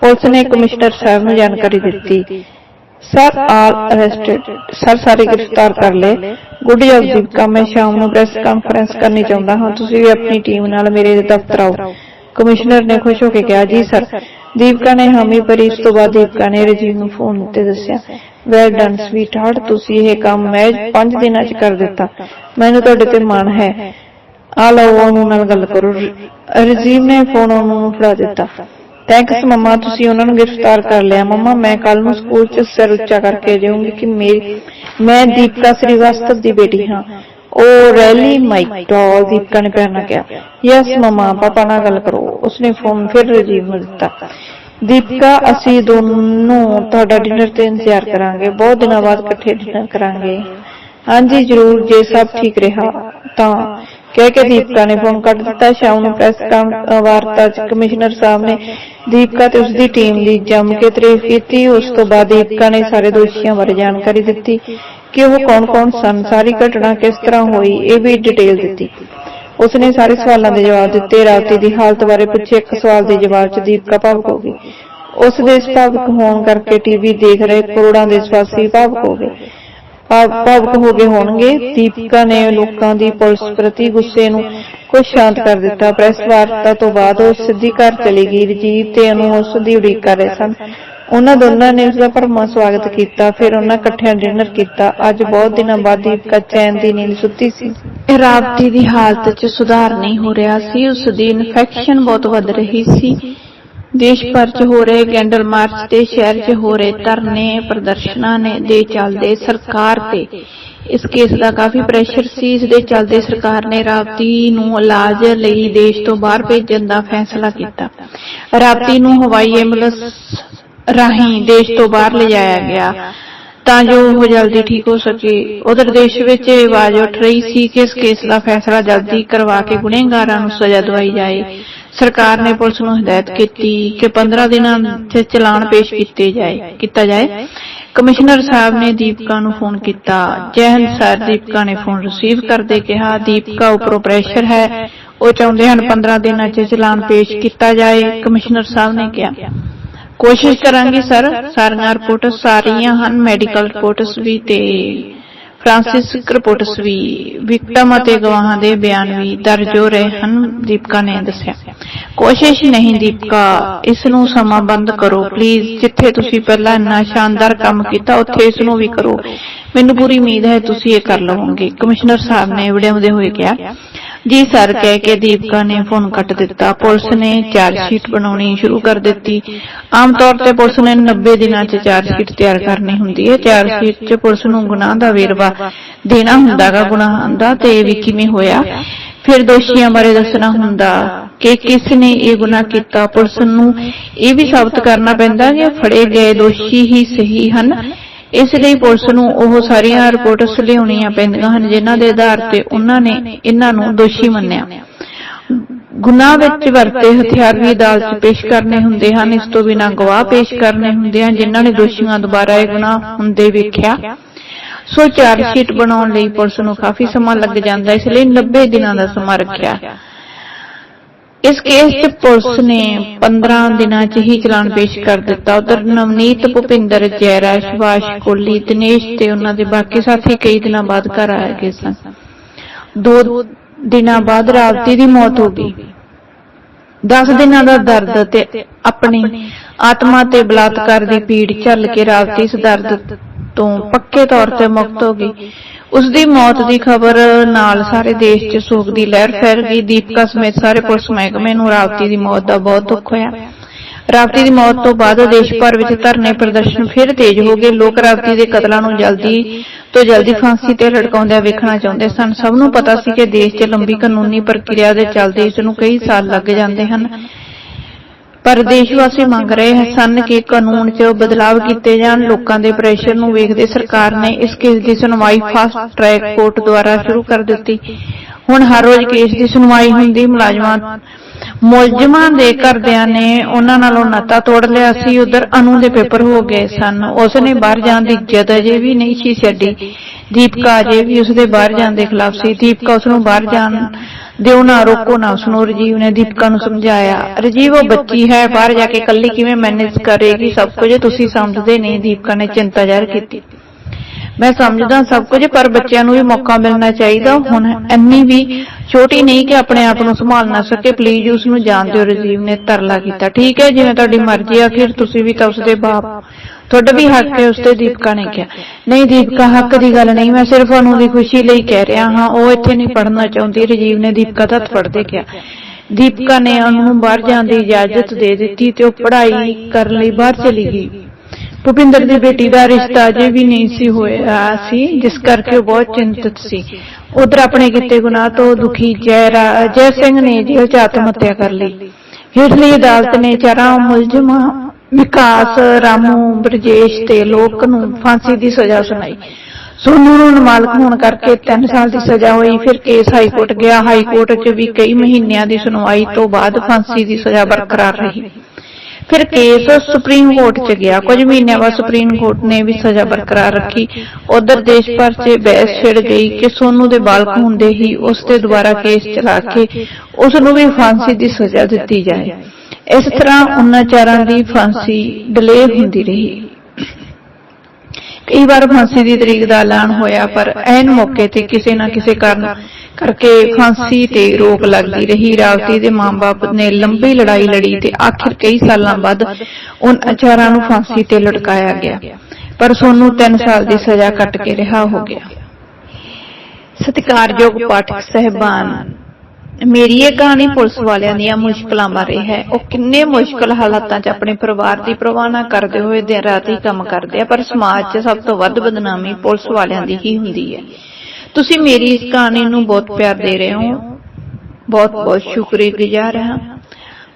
ਪੁਲਿਸ ਨੇ ਕਮਿਸ਼ਨਰ ਸਾਹਿਬ ਨੂੰ ਜਾਣਕਾਰੀ ਦਿੱਤੀ। ਸਰ ਆਲ ਅਰੈਸਟਡ ਸਰ ਸਾਰੇ ਗ੍ਰਿਫਤਾਰ ਕਰ ਲਏ। ਗੁੱਡ ਜੌਬ ਦੀਪਕਾ ਮੈਂ ਸ਼ਾਮ ਨੂੰ ਪ੍ਰੈਸ ਕਾਨਫਰੰਸ ਕਰਨੀ ਚਾਹੁੰਦਾ ਹਾਂ। ਤੁਸੀਂ ਵੀ ਆਪਣੀ ਟੀਮ ਨਾਲ ਮੇਰੇ ਦਫ਼ਤਰ ਆਓ। ਕਮਿਸ਼ਨਰ ਨੇ ਖੁਸ਼ ਹੋ ਕੇ ਕਿਹਾ ਜੀ ਸਰ ਦੀਪਕਾ ਨੇ ਹਾਮੀ ਭਰੀ ਇਸ ਤੋਂ ਬਾਅਦ ਦੀਪਕਾ ਨੇ ਰਜੀਵ ਨੂੰ ਫੋਨ ਉੱਤੇ ਦੱਸਿਆ ਵੈਲ ਡਨ ਸਵੀਟ ਹਾਰਟ ਤੁਸੀਂ ਇਹ ਕੰਮ ਮੈਂ 5 ਦਿਨਾਂ 'ਚ ਕਰ ਦਿੱਤਾ। ਮੈਨੂੰ ਤੁਹਾਡੇ ਤੇ ਮਾਣ ਹੈ। ਆ ਲਓ ਉਹਨੂੰ ਨਾਲ ਗੱਲ ਕਰੋ। ਰਜੀਵ ਨੇ ਫੋਨ ਉਹਨੂੰ ਨੂੰ ਫੜਾ ਦਿੱਤਾ। ਥੈਂਕਸ ਮਮਾ ਤੁਸੀਂ ਉਹਨਾਂ ਨੂੰ ਗ੍ਰਿਫਤਾਰ ਕਰ ਲਿਆ? ਮਮਾ, ਮੈਂ ਕੱਲ ਨੂੰ ਸਕੂਲ 'ਚ ਸਿਰ ਉੱਚਾ ਕਰਕੇ ਜਾਊਂਗੀ ਕਿ ਮੇਰੀ ਮੈਂ ਦੀਪਕਾ ਸ੍ਰੀਵਾਸਤਵ ਦੀ ਬੇਟੀ ਹਾਂ। ਉਹ ਰੈਲੀ ਮਾਈਕ ਡॉल ਦੀਪਕਾ ਨੇ ਪਿਆਰ ਨਾਲ ਕਿਹਾ। ਮਮਾ, ਪਾਪਾ ਨਾਲ ਗੱਲ ਕਰੋ। ਉਸਨੇ ਫੋਨ ਫਿਰ ਰਜੀਵ ਨੂੰ ਦਿੱਤਾ। ਦੀਪਕਾ, ਅਸੀਂ ਦੋਨੋਂ ਤੁਹਾਡਾ ਡਿਨਰ ਤੇ ਇੰਤਜ਼ਾਰ ਕਰਾਂਗੇ। ਬਹੁਤ ਦਿਨਾਂ ਬਾਅਦ ਇਕੱਠੇ ਡਿਨਰ ਕਰਾਂਗੇ। ਹਾਂਜੀ, ਜ਼ਰੂਰ, ਜੇ ਸਭ ਠੀਕ ਰਿਹਾ ਤਾਂ ਕਹਿ ਕੇ ਦੀਪਕਾ ਨੇ ਫੋਨ ਕੱਟ ਦਿੱਤਾ, ਸ਼ਾਮ ਨੂੰ ਪ੍ਰੈਸ ਵਾਰਤਾ ਚ ਕਮਿਸ਼ਨਰ ਸਾਹਿਬ ਨੇ ਦੀਪਕਾ ਤੇ ਉਸ ਦੀ ਟੀਮ ਦੀ ਜੰਮ ਕੇ ਤਾਰੀਫ ਕੀਤੀ। ਉਸ ਤੋਂ ਬਾਅਦ ਦੀਪਕਾ ਨੇ ਸਾਰੇ ਦੋਸ਼ੀਆਂ ਬਾਰੇ ਜਾਣਕਾਰੀ ਦਿੱਤੀ ਕਿ ਉਹ ਕੌਣ-ਕੌਣ ਸਨ, ਸਾਰੀ ਘਟਨਾ ਕਿਸ ਤਰ੍ਹਾਂ ਹੋਈ, ਇਹ ਵੀ ਡਿਟੇਲ ਦਿੱਤੀ। ਉਸਨੇ ਸਾਰੇ ਸਵਾਲਾਂ ਦੇ ਜਵਾਬ ਦਿੱਤੇ। ਰਾਤੀ ਦੀ ਹਾਲਤ ਬਾਰੇ ਪੁੱਛੇ, ਇੱਕ ਸਵਾਲ ਦੇ ਜਵਾਬ 'ਚ ਦੀਪਕਾ ਭਾਵੁਕ ਹੋ ਗਈ। ਉਸ ਦੇ ਇਸ ਭਾਵੁਕ ਹੋਣ ਕਰਕੇ ਟੀਵੀ ਦੇਖ ਰਹੇ ਕਰੋੜਾਂ ਦੇ ਸਵਾਸੀ ਭਾਵੁਕ ਹੋ ਗਏ। ਭਾਵੁਕ ਹੋ ਗਏ ਹੋਣਗੇ। ਦੀਪਿਕਾ ਨੇ ਲੋਕਾਂ ਦੀ ਪੁਲਿਸ ਪ੍ਰਤੀ ਗੁੱਸੇ ਨੂੰ ਕੁਝ ਸ਼ਾਂਤ ਕਰ ਦਿੱਤਾ। ਪ੍ਰੈਸ ਵਾਰਤਾ ਤੋਂ ਬਾਅਦ ਉਹ ਸਿੱਧੀ ਘਰ ਚਲੀ ਗਈ। ਰਜੀਤ ਤੇ ਅਨੂ ਉਸ ਦੀ ਉਡੀਕ ਕਰ ਰਹੇ ਸਨ। ਉਹਨਾਂ ਦੋਨਾਂ ਨੇ ਉਸਦਾ ਭਰਮਾ ਸਵਾਗਤ ਕੀਤਾ। ਫਿਰ ਉਹਨਾਂ ਇਕੱਠਿਆਂ ਡਿਨਰ ਕੀਤਾ। ਅੱਜ ਬਹੁਤ ਦਿਨਾਂ ਬਾਅਦ ਦੀਪਕਾ ਚੈਨ ਦੀ ਨੀਂਦ ਸੁੱਤੀ ਸੀ। ਰਾਬਤੀ ਦੀ ਹਾਲਤ 'ਚ ਸੁਧਾਰ ਨਹੀਂ ਹੋ ਰਿਹਾ ਸੀ। ਉਸ ਦੀ ਇਨਫੈਕਸ਼ਨ ਬਹੁਤ ਵੱਧ ਰਹੀ ਸੀ। ਦੇਸ਼ ਭਰ 'ਚ ਹੋ ਰਹੇ ਕੈਂਡਲ ਮਾਰਚ ਤੇ ਸ਼ਹਿਰ 'ਚ ਹੋ ਰਹੇ ਧਰਨੇ, ਪ੍ਰਦਰਸ਼ਨਾਂ ਨੇ ਦੇ ਚੱਲਦੇ ਸਰਕਾਰ ਤੇ। ਇਸ ਕੇਸ ਦਾ ਕਾਫੀ ਪ੍ਰੈਸ਼ਰ ਸੀ। ਇਸ ਦੇ ਚੱਲਦੇ ਸਰਕਾਰ ਨੇ ਰਾਬਤੀ ਨੂੰ ਇਲਾਜ ਲਈ ਦੇਸ਼ ਤੋਂ ਬਾਹਰ ਭੇਜਣ ਦਾ ਫੈਸਲਾ ਕੀਤਾ। ਰਾਬਤੀ ਨੂੰ ਹਵਾਈ ਐਂਬੂਲੈਂਸ ਰਾਹੀਂ ਦੇਸ਼ ਤੋਂ ਬਾਹਰ ਲਿਜਾਇਆ ਗਿਆ। ਤਾਂ ਜੋ ਉਹ ਜਲਦੀ ਠੀਕ ਹੋ ਸਕੇ। ਉਧਰ ਦੇਸ਼ ਵਿੱਚ ਆਵਾਜ਼ ਉੱਠ ਰਹੀ ਸੀ ਕਿ ਇਸ ਕੇਸ ਦਾ ਫੈਸਲਾ ਜਲਦੀ ਕਰਵਾ ਕੇ ਗੁਨਹਗਾਰਾਂ ਨੂੰ ਸਜ਼ਾ ਦਵਾਈ ਜਾਏ। ਸਰਕਾਰ ਨੇ ਪੁਲਿਸ ਨੂੰ ਹਦਾਇਤ ਕੀਤੀ ਕਿ 15 ਦਿਨਾਂ 'ਚ ਚਲਾਨ ਪੇਸ਼ ਕੀਤੇ ਜਾਏ ਕੀਤਾ ਜਾਏ। ਕਮਿਸ਼ਨਰ ਸਾਹਿਬ ਨੇ ਦੀਪਕਾ ਨੂੰ ਫੋਨ ਕੀਤਾ। ਜੈਹਨ ਸਰ ਦੀਪਕਾ ਨੇ ਫੋਨ ਰਿਸੀਵ ਕਰਦੇ ਕਿਹਾ ਦੀਪਕਾ ਉੱਪਰੋਂ ਪ੍ਰੈਸ਼ਰ ਹੈ। ਉਹ ਚਾਹੁੰਦੇ ਹਨ 15 ਦਿਨਾਂ 'ਚ ਚਲਾਨ ਪੇਸ਼ ਕੀਤਾ ਜਾਏ ਕਮਿਸ਼ਨਰ ਸਾਹਿਬ ਨੇ ਕਿਹਾ। ਕੋਸ਼ਿਸ਼ ਕਰਾਂਗੇ ਸਰ ਸਾਰੀਆਂ ਰਿਪੋਰਟਸ ਸਾਰੀਆਂ ਹਨ ਮੈਡੀਕਲ ਰਿਪੋਰਟਸ ਵੀ ਤੇ ਫ੍ਰਾਂਸਿਸਿਕ ਰਿਪੋਰਟਸ ਵੀ ਵਿਕਟਮ ਅਤੇ ਗਵਾਹਾਂ ਦੇ ਬਿਆਨ ਵੀ ਦਰਜ ਹੋ ਰਹੇ ਹਨ ਦੀਪਕਾ ਨੇ ਦੱਸਿਆ। ਕੋਸ਼ਿਸ਼ ਨਹੀਂ ਦੀਪਕਾ ਇਸ ਨੂੰ ਸਮਾਬੰਦ ਕਰੋ। ਪਲੀਜ਼ ਜਿੱਥੇ ਤੁਸੀਂ ਪਹਿਲਾਂ ਇੰਨਾ ਸ਼ਾਨਦਾਰ ਕੰਮ ਕੀਤਾ ਉੱਥੇ ਇਸ ਨੂੰ ਵੀ ਕਰੋ। ਮੈਨੂੰ ਪੂਰੀ ਉਮੀਦ ਹੈ ਤੁਸੀਂ ਇਹ ਕਰ ਲਵੋਗੇ। ਕਮਿਸ਼ਨਰ ਸਾਹਿਬ ਨੇ ਵਿੜਾਉਂਦੇ ਹੋਏ ਕਿਹਾ ਜੀ, ਸਰ, ਕਹਿ ਕੇ ਦੀਪਕਾ ਨੇ ਫੋਨ ਕੱਟ ਦਿੱਤਾ। ਪੁਲਿਸ ਨੇ ਚਾਰਜ ਸ਼ੀਟ ਬਣਾਉਣੀ ਸ਼ੁਰੂ ਕਰ ਦਿੱਤੀ। ਆਮ ਤੌਰ ਤੇ ਪੁਲਿਸ ਨੇ 90 ਦਿਨਾਂ 'ਚ ਚਾਰਜ ਸ਼ੀਟ ਤਿਆਰ ਕਰਨੀ ਹੁੰਦੀ ਹੈ। ਚਾਰਜ ਸ਼ੀਟ 'ਚ ਪੁਲਿਸ ਨੂੰ ਗੁਨਾਹ ਦਾ ਵੇਰਵਾ ਦੇਣਾ ਹੁੰਦਾਗਾ ਗੁਨਾਹਾਂ ਦਾ, ਤੇ ਵੀ ਕਿਵੇਂ ਹੋਇਆ? ਫਿਰ ਦੋਸ਼ੀਆਂ ਬਾਰੇ ਦੱਸਣਾ ਹੁੰਦਾ ਕਿ ਕਿਸ ਨੇ ਇਹ ਗੁਨਾਹ ਕੀਤਾ। ਪੁਲਿਸ ਨੂੰ ਇਹ ਵੀ ਸਾਬਤ ਕਰਨਾ ਪੈਂਦਾ ਕਿ ਫੜੇ ਗਏ ਦੋਸ਼ੀ ਹੀ ਸਹੀ ਹਨ। ਇਸ ਲਈ ਪੁਲਿਸ ਨੂੰ ਉਹ ਸਾਰੀਆਂ ਰਿਪੋਰਟਸ ਲਿਆਉਣੀਆਂ ਪੈਂਦੀਆਂ ਹਨ, ਜਿਨ੍ਹਾਂ ਦੇ ਆਧਾਰ ਤੇ ਉਹਨਾਂ ਨੇ ਇਹਨਾਂ ਨੂੰ ਦੋਸ਼ੀ ਮੰਨਿਆ। ਗੁਨਾਹ ਵਿੱਚ ਵਰਤੇ ਹਥਿਆਰ ਵੀ ਅਦਾਲਤ ਪੇਸ਼ ਕਰਨੇ ਹੁੰਦੇ ਹਨ, ਇਸ ਤੋਂ ਬਿਨਾਂ ਗਵਾਹ ਪੇਸ਼ ਕਰਨੇ ਹੁੰਦੇ ਹਨ, ਜਿਨ੍ਹਾਂ ਨੇ ਦੋਸ਼ੀਆਂ ਦੁਬਾਰਾ ਇਹ ਗੁਨਾਹ ਹੁੰਦੇ ਵੇਖਿਆ। ਸੋ ਚਾਰਜ ਸ਼ੀਟ ਬਣਾਉਣ ਲਈ ਪੁਲਿਸ ਨੂੰ ਕਾਫੀ ਸਮਾਂ ਲੱਗ ਜਾਂਦਾ, ਇਸ ਲਈ 90 ਦਿਨਾਂ ਦਾ ਸਮਾਂ ਰੱਖਿਆ। ਇਸ ਕੇਸ 'ਚ ਪੁਲਿਸ ਨੇ 15 ਦਿਨਾਂ 'ਚ ਹੀ ਚਲਾਨ ਪੇਸ਼ ਕਰ ਦਿੱਤਾ। ਉਧਰ ਨਵਨੀਤ, ਭੁਪਿੰਦਰ, ਜੈਰਾ ਸ਼ਿਵਾਸ਼ ਕੋਲੀ ਦਿਨੇਸ਼ ਤੇ ਉਹਨਾਂ ਦੇ ਬਾਕੀ ਸਾਥੀ ਕਈ ਦਿਨਾਂ ਬਾਅਦ ਘਰ ਆਏ ਗਏ ਸਨ। ਦੋ ਦਿਨਾਂ ਬਾਅਦ ਰਾਵਤੀ ਦੀ ਮੌਤ ਹੋ ਗਈ। 10 ਦਿਨਾਂ ਦਾ ਦਰਦ ਤੇ ਆਪਣੀ ਆਤਮਾ ਤੇ ਬਲਾਤਕਾਰ ਦੀ ਪੀੜ ਝੱਲ ਕੇ ਰਾਵਤੀ ਇਸ ਦਰਦ ਤੋਂ ਪੱਕੇ ਤੌਰ ਤੇ ਮੁਕਤ ਹੋ ਗਈ। ਉਸ ਦੀ ਮੌਤ ਦੀ ਖਬਰ ਨਾਲ ਸਾਰੇ ਦੇਸ਼ 'ਚ ਸੋਗ ਦੀ ਲਹਿਰ ਫੈਲ ਗਈ। ਦੀਪਕਾ ਸਮੇਤ ਸਾਰੇ ਪੁਲਿਸ ਮਹਿਕਮੇ ਨੂੰ ਰਾਵਤੀ ਦੀ ਮੌਤ ਦਾ ਬਹੁਤ ਦੁੱਖ ਹੋਇਆ। ਰਾਵਤੀ ਦੀ ਮੌਤ ਤੋਂ ਬਾਅਦ ਦੇਸ਼ ਭਰ ਵਿੱਚ ਧਰਨੇ ਪ੍ਰਦਰਸ਼ਨ ਫਿਰ ਤੇਜ਼ ਹੋ ਗਏ। ਲੋਕ ਰਾਵਤੀ ਦੇ ਕਤਲਾਂ ਨੂੰ ਜਲਦੀ ਤੋਂ ਜਲਦੀ ਫਾਂਸੀ ਤੇ ਲਟਕਾਉਂਦਿਆਂ ਵੇਖਣਾ ਚਾਹੁੰਦੇ ਸਨ। ਸਭ ਨੂੰ ਪਤਾ ਸੀ ਕਿ ਦੇਸ਼ 'ਚ ਲੰਬੀ ਕਾਨੂੰਨੀ ਪ੍ਰਕਿਰਿਆ ਦੇ ਚੱਲਦੇ ਇਸ ਨੂੰ ਕਈ ਸਾਲ ਲੱਗ ਜਾਂਦੇ ਹਨ। ਪਰ ਦੇਸ਼ ਵਾਸੀ ਮੰਗ ਰਹੇ ਸਨ ਕਿ ਕਾਨੂੰਨ 'ਚ ਬਦਲਾਅ ਕੀਤੇ ਜਾਣ। ਲੋਕਾਂ ਦੇ ਪ੍ਰੈਸ਼ਰ ਨੂੰ ਵੇਖਦੇ ਸਰਕਾਰ ਨੇ ਇਸ ਕੇਸ ਦੀ ਸੁਣਵਾਈ ਫਾਸਟ ਟਰੈਕ ਕੋਰਟ ਦੁਆਰਾ ਸ਼ੁਰੂ ਕਰ ਦਿੱਤੀ। ਹੁਣ ਹਰ ਰੋਜ਼ ਕੇਸ ਦੀ ਸੁਣਵਾਈ ਹੁੰਦੀ। ਮੁਲਾਜ਼ਮਾਂ, ਮੁਲਜ਼ਮਾਂ ਦੇ ਘਰਦਿਆਂ ਨੇ ਉਹਨਾਂ ਨਾਲੋਂ ਨਾਤਾ ਤੋੜ ਲਿਆ ਸੀ। ਉਧਰ ਅਨੂ ਦੇ ਪੇਪਰ ਹੋ ਗਏ ਸਨ। ਉਸ ਨੇ ਬਾਹਰ ਜਾਣ ਦੀ ਇੱਜ਼ਤ ਅਜੇ ਵੀ ਨਹੀਂ ਸੀ ਛੱਡੀ। ਦੀਪਕਾ ਅਜੇ ਵੀ ਉਸ ਦੇ ਬਾਹਰ ਜਾਣ ਦੇ ਖਿਲਾਫ ਸੀ। ਦੀਪਕਾ ਉਸ ਨੂੰ ਬਾਹਰ ਜਾਣ ਦਿਓ ਨਾ, ਰੋਕੋ ਨਾ। ਉਸ ਨੂੰ ਰਜੀਵ ਨੇ ਦੀਪਕਾ ਨੂੰ ਸਮਝਾਇਆ। ਰਜੀਵ, ਉਹ ਬੱਚੀ ਹੈ, ਬਾਹਰ ਜਾ ਕੇ ਇਕੱਲੀ ਕਿਵੇਂ ਮੈਨੇਜ ਕਰੇਗੀ? ਸਭ ਕੁਝ ਤੁਸੀਂ ਸਮਝਦੇ ਨਹੀਂ। ਦੀਪਕਾ ਨੇ ਚਿੰਤਾ ਜ਼ਾਹਰ ਕੀਤੀ। ਮੈਂ ਸਮਝਦਾ ਸਭ ਕੁਝ, ਪਰ ਬੱਚਿਆਂ ਨੂੰ ਵੀ ਮੌਕਾ ਮਿਲਣਾ ਚਾਹੀਦਾ। ਹੁਣ ਇੰਨੀ ਵੀ ਛੋਟੀ ਨਹੀਂ ਕਿ ਆਪਣੇ ਆਪ ਨੂੰ ਸੰਭਾਲ ਨਾ ਸਕੇ। ਪਲੀਜ਼ ਉਸ ਨੂੰ ਜਾਣ ਦਿਓ। ਰਜੀਵ ਨੇ ਤਰਲਾ ਕੀਤਾ। ਠੀਕ ਹੈ, ਜਿਵੇਂ ਤੁਹਾਡੀ ਮਰਜ਼ੀ ਆ। ਫਿਰ ਤੁਸੀਂ ਵੀ ਤਾਂ ਉਸਦੇ ਬਾਪ ਤੁਹਾਡਾ ਵੀ ਹੱਕ ਹੈ ਉਸਤੇ ਦੀਪਕਾ ਨੇ ਕਿਹਾ। ਨਹੀਂ ਦੀਪਕਾ, ਹੱਕ ਦੀ ਗੱਲ ਨਹੀਂ, ਮੈਂ ਸਿਰਫ ਅਨੂ ਦੀ ਖੁਸ਼ੀ ਲਈ ਕਹਿ ਰਿਹਾ ਹਾਂ, ਉਹ ਇੱਥੇ ਨਹੀਂ ਪੜ੍ਹਨਾ ਚਾਹੁੰਦੀ, ਰਜੀਵ ਨੇ ਦੀਪਕਾ ਦਾ ਫੜਦੇ ਕਿਹਾ। ਦੀਪਕਾ ਨੇ ਅਨੂ ਬਾਹਰ ਜਾਣ ਦੀ ਇਜਾਜ਼ਤ ਦੇ ਦਿੱਤੀ ਤੇ ਉਹ ਪੜ੍ਹਾਈ ਕਰਨ ਲਈ ਬਾਹਰ ਚਲੀ ਗਈ। ਭੁਪਿੰਦਰ ਦੀ ਬੇਟੀ ਦਾ ਰਿਸ਼ਤਾ ਅਜੇ ਵੀ ਨਹੀਂ ਸੀ ਹੋਇਆ ਸੀ, ਜਿਸ ਕਰਕੇ ਉਹ ਬਹੁਤ ਚਿੰਤਤ ਸੀ। ਉਧਰ ਆਪਣੇ ਕੀਤੇ ਗੁਨਾਹ ਤੋਂ ਦੁਖੀ ਜੈ ਰਾ- ਜੈ ਸਿੰਘ ਨੇ ਜੇਲ੍ਹ ਚ ਆਤਮ ਹੱਤਿਆ ਕਰ ਲਈ। ਹੇਠਲੀ ਅਦਾਲਤ ਨੇ ਚਾਰਾਂ ਮੁਲਜ਼ਮਾਂ ਵਿਕਾਸ ਰਾਮੂ ਬਰਜੇਸ਼ ਤੇ ਲੋਕ ਨੂੰ ਫਾਂਸੀ ਦੀ ਸਜ਼ਾ ਸੁਣਾਈ। ਸੋਨੂ ਨੂੰ ਨਾਬਾਲਗ ਹੋਣ ਕਰਕੇ 3 ਸਾਲ ਦੀ ਸਜ਼ਾ ਹੋਈ ਫਿਰ ਕੇਸ ਹਾਈ ਕੋਰਟ ਗਿਆ। ਹਾਈ ਕੋਰਟ 'ਚ ਵੀ ਕਈ ਮਹੀਨਿਆਂ ਦੀ ਸੁਣਵਾਈ ਤੋਂ ਬਾਅਦ ਫਾਂਸੀ ਦੀ ਸਜ਼ਾ ਬਰਕਰਾਰ ਰਹੀ। ਫਿਰ ਕੇਸ ਸੁਪਰੀਮ ਕੋਰਟ 'ਚ ਗਿਆ। ਕੁਝ ਮਹੀਨਿਆਂ ਬਾਅਦ ਸੁਪਰੀਮ ਕੋਰਟ ਨੇ ਵੀ ਸਜ਼ਾ ਬਰਕਰਾਰ ਰੱਖੀ। ਉਧਰ ਦੇਸ਼ ਭਰ 'ਚ ਬਹਿਸ ਛਿੜ ਗਈ ਕਿ ਸੋਨੂ ਦੇ ਬਾਲਕ ਹੁੰਦੇ ਹੀ ਉਸ ਤੇ ਦੁਬਾਰਾ ਕੇਸ ਚਲਾ ਕੇ ਉਸ ਨੂੰ ਵੀ ਫਾਂਸੀ ਦੀ ਸਜ਼ਾ ਦਿੱਤੀ ਜਾਏ ਇਸ ਤਰ੍ਹਾਂ ਉਹਨਾਂ ਚਾਰਾਂ ਦੀ ਫਾਂਸੀ ਡਿਲੇ ਹੁੰਦੀ ਰਹੀ। ਕਈ ਵਾਰ ਫਾਂਸੀ ਦੀ ਤਰੀਕ ਦਾ ਐਲਾਨ ਹੋਇਆ, ਪਰ ਐਨ ਮੌਕੇ ਤੇ ਕਿਸੇ ਨਾ ਕਿਸੇ ਕਾਰਨ ਕਰਕੇ ਫਾਂਸੀ ਤੇ ਰੋਕ ਲੱਗਦੀ ਰਹੀ। ਰਾਵਤੀ ਦੇ ਮਾਂ-ਬਾਪ ਨੇ ਲੰਬੀ ਲੜਾਈ ਲੜੀ ਤੇ ਆਖਿਰ ਕਈ ਸਾਲਾਂ ਬਾਅਦ ਉਨ ਅਚਾਰਾਂ ਨੂੰ ਫਾਂਸੀ ਤੇ ਲਟਕਾਇਆ ਗਿਆ। ਪਰ ਸੋਨੂੰ 3 ਸਾਲ ਦੀ ਸਜ਼ਾ ਕੱਟ ਕੇ ਰਿਹਾ ਹੋ ਗਿਆ। ਸਤਿਕਾਰਯੋਗ ਪਾਠਕ ਸਹਿਬਾਨ ਮੇਰੀ ਇਹ ਕਹਾਣੀ ਪੁਲਿਸ ਵਾਲਿਆਂ ਦੀਆਂ ਮੁਸ਼ਕਲਾਂ ਬਾਰੇ ਹੈ। ਉਹ ਕਿੰਨੇ ਮੁਸ਼ਕਲ ਹਾਲਾਤਾਂ 'ਚ ਆਪਣੇ ਪਰਿਵਾਰ ਦੀ ਪਰਵਾਹ ਕਰਦੇ ਹੋਏ ਦਿਨ ਰਾਤ ਹੀ ਕੰਮ ਕਰਦੇ ਆ, ਪਰ ਸਮਾਜ 'ਚ ਸਭ ਤੋਂ ਵੱਧ ਬਦਨਾਮੀ ਪੁਲਿਸ ਵਾਲਿਆਂ ਦੀ ਹੀ ਹੁੰਦੀ ਹੈ। ਤੁਸੀਂ ਮੇਰੀ ਇਸ ਕਹਾਣੀ ਨੂੰ ਬਹੁਤ ਪਿਆਰ ਦੇ ਰਹੇ ਹੋ। ਬਹੁਤ ਬਹੁਤ ਸ਼ੁਕਰੀਆ ਹਾਂ।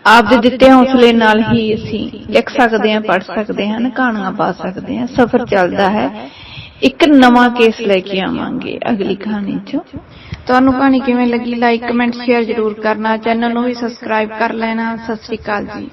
ਆਪ ਦੇ ਦਿੱਤੇ ਹੌਸਲੇ ਨਾਲ ਹੀ ਅਸੀਂ ਲਿਖ ਸਕਦੇ ਹਾਂ, ਪੜ੍ਹ ਸਕਦੇ ਹਾਂ, ਕਹਾਣੀਆਂ ਪਾ ਸਕਦੇ ਹਾਂ। ਸਫ਼ਰ ਚੱਲਦਾ ਹੈ। ਇੱਕ ਨਵਾਂ ਕੇਸ ਲੈ ਕੇ ਆਵਾਂਗੇ ਅਗਲੀ ਕਹਾਣੀ 'ਚ। ਤੁਹਾਨੂੰ ਕਹਾਣੀ ਕਿਵੇਂ ਲੱਗੀ? ਲਾਈਕ ਕਮੈਂਟ ਸ਼ੇਅਰ ਜ਼ਰੂਰ ਕਰਨਾ। ਚੈਨਲ ਨੂੰ ਵੀ ਸਬਸਕ੍ਰਾਈਬ ਕਰ ਲੈਣਾ। ਸਤਿ ਸ਼੍ਰੀ ਅਕਾਲ ਜੀ।